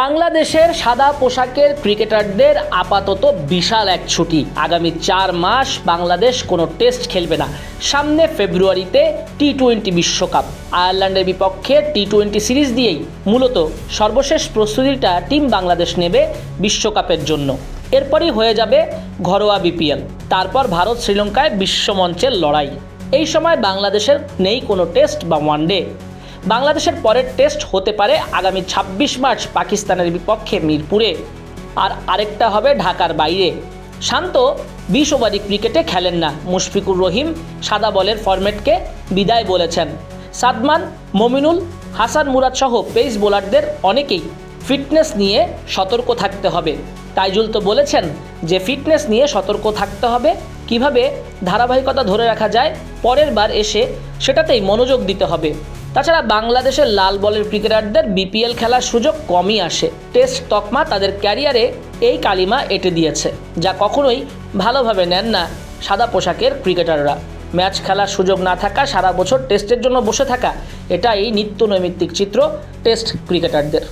বাংলাদেশের সাদা পোশাকের ক্রিকেটারদের আপাতত বিশাল এক ছুটি। আগামী চার মাস বাংলাদেশ কোনো টেস্ট খেলবে না। সামনে ফেব্রুয়ারিতে টি টোয়েন্টি বিশ্বকাপ। আয়ারল্যান্ডের বিপক্ষে টি টোয়েন্টি সিরিজ দিয়েই মূলত সর্বশেষ প্রস্তুতিটা টিম বাংলাদেশ নেবে বিশ্বকাপের জন্য। এরপরই হয়ে যাবে ঘরোয়া বিপিএল। তারপর ভারত শ্রীলঙ্কায় বিশ্বমঞ্চের লড়াই। এই সময় বাংলাদেশের নেই কোনো টেস্ট বা ওয়ানডে। বাংলাদেশের পরের টেস্ট হতে পারে আগামী ছাব্বিশ মার্চ পাকিস্তানের বিপক্ষে মিরপুরে। আর আরেকটা হবে ঢাকার বাইরে। শান্ত বিশ ওভারি ক্রিকেটে খেলেন না মুশফিকুর রহিম, সাদা বলের ফরম্যাটকে বিদায় বলেছেন। সাদমান, মমিনুল, হাসান মুরাদ সহ পেস বোলারদের অনেকেই ফিটনেস নিয়ে সতর্ক থাকতে হবে। তাইজুল তো বলেছেন যে ফিটনেস নিয়ে সতর্ক থাকতে হবে। কীভাবে? ধারাবাহিকতা ধরে রাখা যায়। পরের বার এসে সেটাতেই মনোযোগ দিতে হবে। তাছাড়া বাংলাদেশের লাল বলের ক্রিকেটারদের বিপিএল খেলার সুযোগ কমই আসে। টেস্ট তকমা তাদের ক্যারিয়ারে এই কালিমা এঁটে দিয়েছে, যা কখনোই ভালোভাবে নেন না সাদা পোশাকের ক্রিকেটাররা। ম্যাচ খেলার সুযোগ না থাকা, সারা বছর টেস্টের জন্য বসে থাকা, এটাই নিত্য নৈমিত্তিক চিত্র টেস্ট ক্রিকেটারদের।